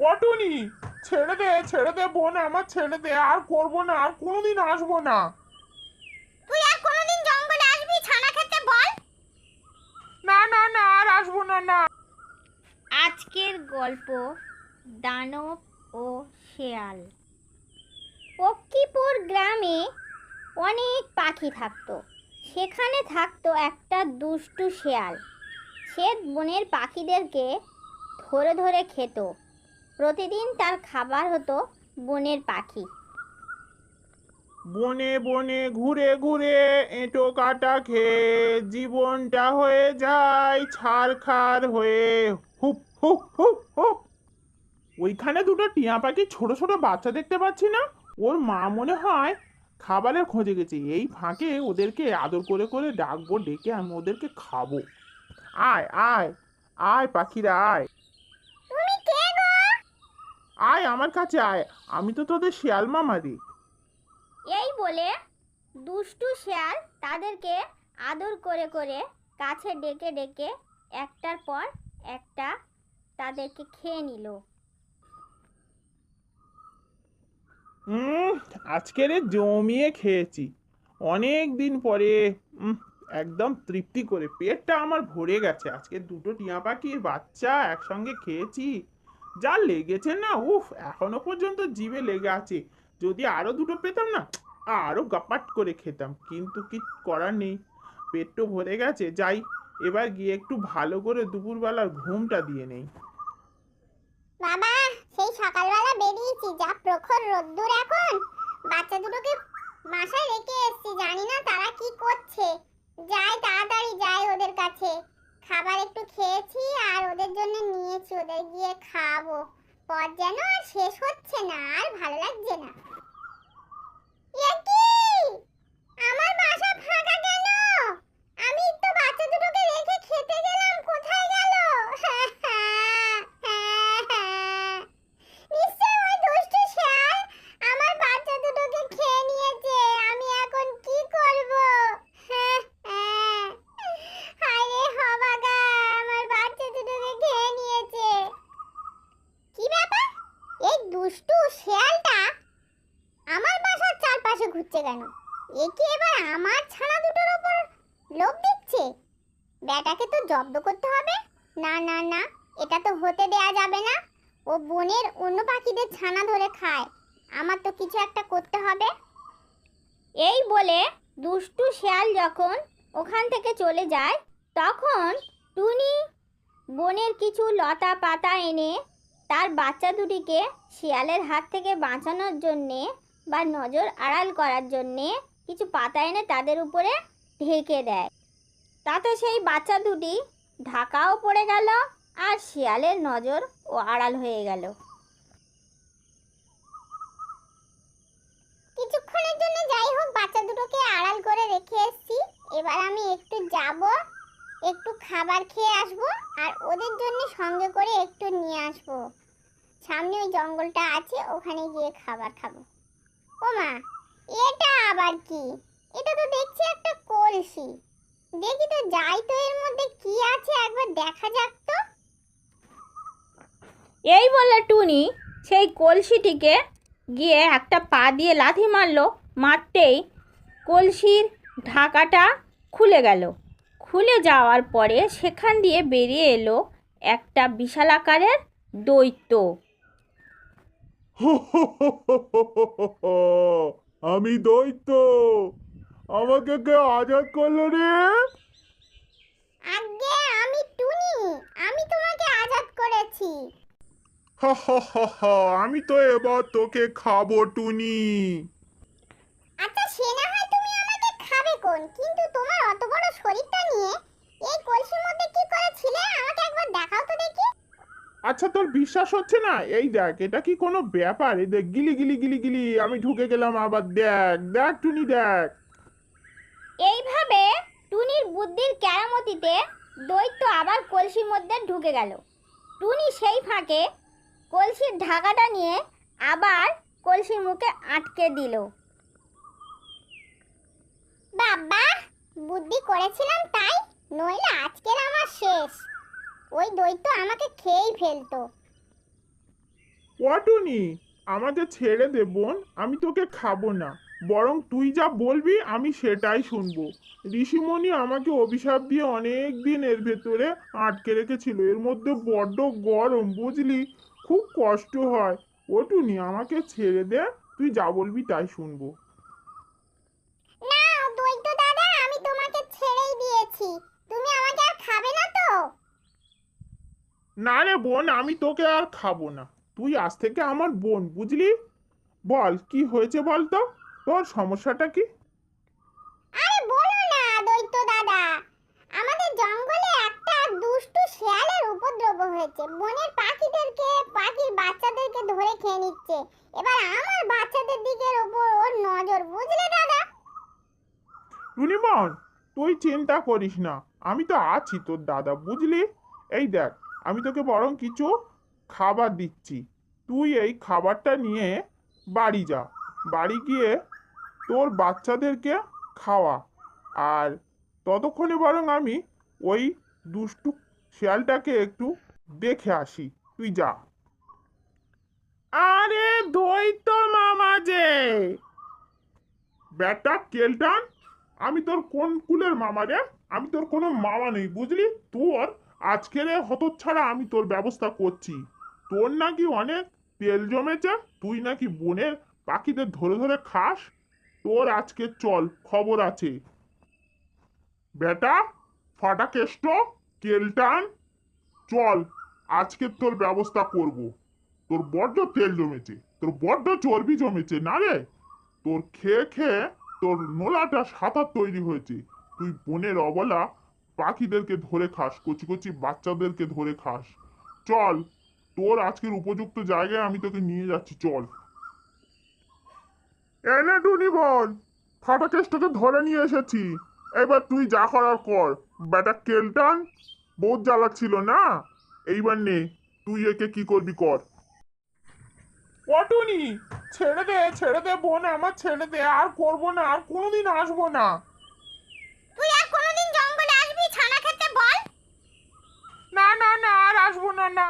পটুনি ছেড়ে দে ছেড়ে দে বোন আমার ছেড়ে দে আর করব না আর কোনোদিন আসব না। তুই আর কোনোদিন জঙ্গলে আসবি ছানা খেতে বল। না না না আর আসব না না। আজকের গল্প দানব ও শেয়াল। পক্ষীপুর গ্রামে অনেক পাখি থাকতো। সেখানে থাকতো একটা দুষ্টু শেয়াল। সে বনের পাখিদেরকে ধরে ধরে খেত। প্রতিদিন তার খাবার হতো বনের পাখি। বনে বনে ঘুরে ঘুরে এঁটো কাটা খেয়ে জীবনটা হয়ে যায় ছাড়খাড় হয়ে। হুপ হুপ হুপ হুপ। ওইখানে দুটো টিয়া পাখি ছোট ছোট বাচ্চা দেখতে পাচ্ছি না। ওর মা মনে হয় খাবারের খোঁজে গেছে। এই ফাঁকে ওদেরকে আদর করে করে ডাকবো, ডেকে আমি ওদেরকে খাব। আয় আয় আয় পাখিরা, আয়। আয় আমার কাছে আয় আমি তো তোদের শিয়াল মামারি। এই বলে দুষ্টু শেয়াল তাদেরকে আদর করে করে কাছে ডেকে ডেকে একটার পর একটা তাদেরকে খেয়ে নিল। হুম আজকের জমিয়ে খেয়েছি। অনেক দিন পরে উম, একদম তৃপ্তি করে পেটটা আমার ভরে গেছে। আজকে দুটো টিয়া পাখির বাচ্চা একসঙ্গে খেয়েছি। যা লেগেছে না, উফ, এখনও পর্যন্ত জিভে লেগে আছে। যদি আরও দুটো পেতাম না, আরও গাপাট করে খেতাম, কিন্তু কি করার নেই। পেট তো ভরে গেছে, যাই, এবার গিয়ে একটু ভালো করে দুপুরবেলার ঘুমটা দিয়ে নেই। বাবা, সেই সকালবেলা বেরিয়েছি, যা প্রখর রোদ্দুর এখন। বাচ্চা দুটোকে বাসায় রেখে এসেছি, জানি না তারা কি করছে যাই তাড়াতাড়ি যাই ওদের কাছে খাবার একটু খেয়েছি আর ওদের জন্য নিয়েছি, ওদের গিয়ে খাব। পর যেন আর শেষ হচ্ছে না, আর ভালো লাগছে না এ কি? আমার বাসা ফাঁকা কেন আমি তো বাচ্চা দুটোকে রেখে খেতে গেলাম কোথায় গেল নিশ্চয় ওই দুষ্টু শেয়াল আমার বাচ্চা দুটোকে খেয়ে নিয়েছে আমি এখন কি করব হায় রে হবাগা আমার বাচ্চা দুটোকে খেয়ে নিয়েছে কি ব্যাপার এই দুষ্টু শেয়ালটা আমার চারপাশে ঘুরছে কেন? এ কি এবার আমার ছানা দুটোর উপর লোভ দিচ্ছে? ব্যাটাকে তো জব্দ করতে হবে? না না না, এটা তো হতে দেয়া যাবে না। ও বনের অন্য পাখিদের ছানা ধরে খায়। আমার তো কিছু একটা করতে হবে। এই বলে দুষ্টু শেয়াল যখন ওখান থেকে চলে যায়, তখন টুনি বনের কিছু লতা পাতা এনে তার বাচ্চা দুটিকে শিয়ালের হাত থেকে বাঁচানোর জন্যে বা নজর আড়াল করার জন্যে কিছু পাতা এনে তাদের উপরে ঢেকে দেয়। তাতে সেই বাচ্চা দুটি ঢাকাও পড়ে গেল আর শিয়ালের নজর ও আড়াল হয়ে গেল। কিছুক্ষণের জন্য যাই হোক, বাচ্চা দুটোকে আড়াল করে রেখে এসেছি। এবার আমি একটু যাব, একটু খাবার খেয়ে আসব আর ওদের জন্য সঙ্গে করে একটু নিয়ে আসব। সামনে ওই জঙ্গলটা আছে, ওখানে গিয়ে খাবার খাব। ও মা, এটা আবার কি? এটা তো দেখছি একটা কলসি। দেখি তো যাই তো এর মধ্যে কি আছে, একবার দেখা যাক তো। এই বলে টুনি সেই কলসিটিকে গিয়ে একটা পা দিয়ে লাথি মারলো, মারতেই কলসির ঢাকাটা খুলে গেল। খুলে যাওয়ার পরে সেখান দিয়ে বেরিয়ে এলো একটা বিশাল আকারের দৈত্য। আমি দৈত্য। আমাকে কে আজাদ করল রে? আগে আমি টুনি। আমি তোমাকে আজাদ করেছি। হা হা হা হা, আমি তো এবার তোকে খাব টুনি আচ্ছা সে না হয় তুমি আমাকে খাবে কোন কিন্তু তোমার অত বড় শরীরটা নিয়ে এই কলসির মধ্যে কি করেছিলে আমাকে একবার দেখাও তো দেখি আচ্ছা তোর বিশ্বাস হচ্ছে না? এই দেখ এটা কি কোনো ব্যাপার? এই দেখ গিলি গিলি গিলি গিলি আমি ঢুকে গেলাম আবার দেখ দেখ টুনি দেখ। এইভাবে টুনির বুদ্ধির কেরামতিতে দৈত্য আবার কলসির মধ্যে ঢুকে গেল। টুনি সেই ফাঁকে কলসির ঢাকাটা নিয়ে আবার কলসির মুখে আটকে দিল। বাবা বুদ্ধি করেছিলাম তাই নইলে আজকের আমার শেষ। ওই দৈত্য আমাকে খেয়েই ফেলতো। অটুনি, আমাকে ছেড়ে দে বোন, আমি তোকে খাব না। বরং তুই যা বলবি, আমি সেটাই শুনব। ঋষিমণি আমাকে অভিশাপ দিয়ে অনেক দিন এর ভেতরে আটকে রেখেছিল। এর মধ্যে বড্ড গরম, বুঝলি? খুব কষ্ট হয়। ওটুনি আমাকে ছেড়ে দে, তুই যা বলবি তাই শুনব না দ্বৈত দাদা আমি তোমাকে ছেড়েই দিয়েছি তুমি আমাকে আর খাবে না তো না রে বোন আমি তোকে আর খাব না। তুই আজ থেকে আমার বোন বুঝলি? বল কি হয়েছে বল তো? তোর সমস্যাটা কি? আরে বলো না দাদা। আমাদের জঙ্গলে একটা দুষ্টু শেয়ালের উপদ্রব হয়েছে। বনের পাখিদেরকে পাখির বাচ্চাদেরকে ধরে খেয়ে নিচ্ছে। এবার আমার বাচ্চাদের দিকের ওপর ওর নজর বুঝলে দাদা? তুই চিন্তা করিস না। আমি তো আছি তোর দাদা বুঝলি? এই দেখ আমি তোকে বরং কিছু খাবার দিচ্ছি। তুই এই খাবারটা নিয়ে বাড়ি যা। বাড়ি গিয়ে তোর বাচ্চাদেরকে খাওয়া। আর ততক্ষণে বরং আমি ওই দুষ্টু শিয়ালটাকে একটু দেখে আসি। তুই যা। আরে দ্বৈত মামা যে। ব্যাটা কেলটান আমি তোর কোন কুলের মামা রে? আমি তোর কোনো মামা নেই বুঝলি? তোর আজকের হতচ্ছাড়া আমি তোর ব্যবস্থা করছি। তোর নাকি অনেক তেল জমেছে, তুই নাকি বনের পাখিদের ধরে ধরে খাস? তোর আজকে চল, খবর আছে। বেটা, ফাটা কেষ্ট কেলটান চল আজকে তোর ব্যবস্থা করব। তোর বড্ড তেল জমেছে, তোর বড্ড চর্বি জমেছে, না রে? তোর খেয়ে খেয়ে তোর নোলাটা সাঁতার তৈরি হয়েছে। তুই বনের অবলা পাখিদেরকে ধরে খাস, কচি কচি বাচ্চাদেরকে ধরে খাস। চল, তোর আজকের উপযুক্ত জায়গায় আমি তোকে নিয়ে যাচ্ছি, চল। এনে টুনি বল, ফাটা কেষ্টকে ধরে নিয়ে এসেছি। এবার তুই যা করার কর। বেটা কেলটান বহুত জ্বালাচ্ছিল না? এইবার নে, তুই একে কি করবি কর। অটুনি ছেড়ে দে ছেড়ে দে বোন, আমার ছেড়ে দে, আর করব না, আর কোনোদিন আসব না।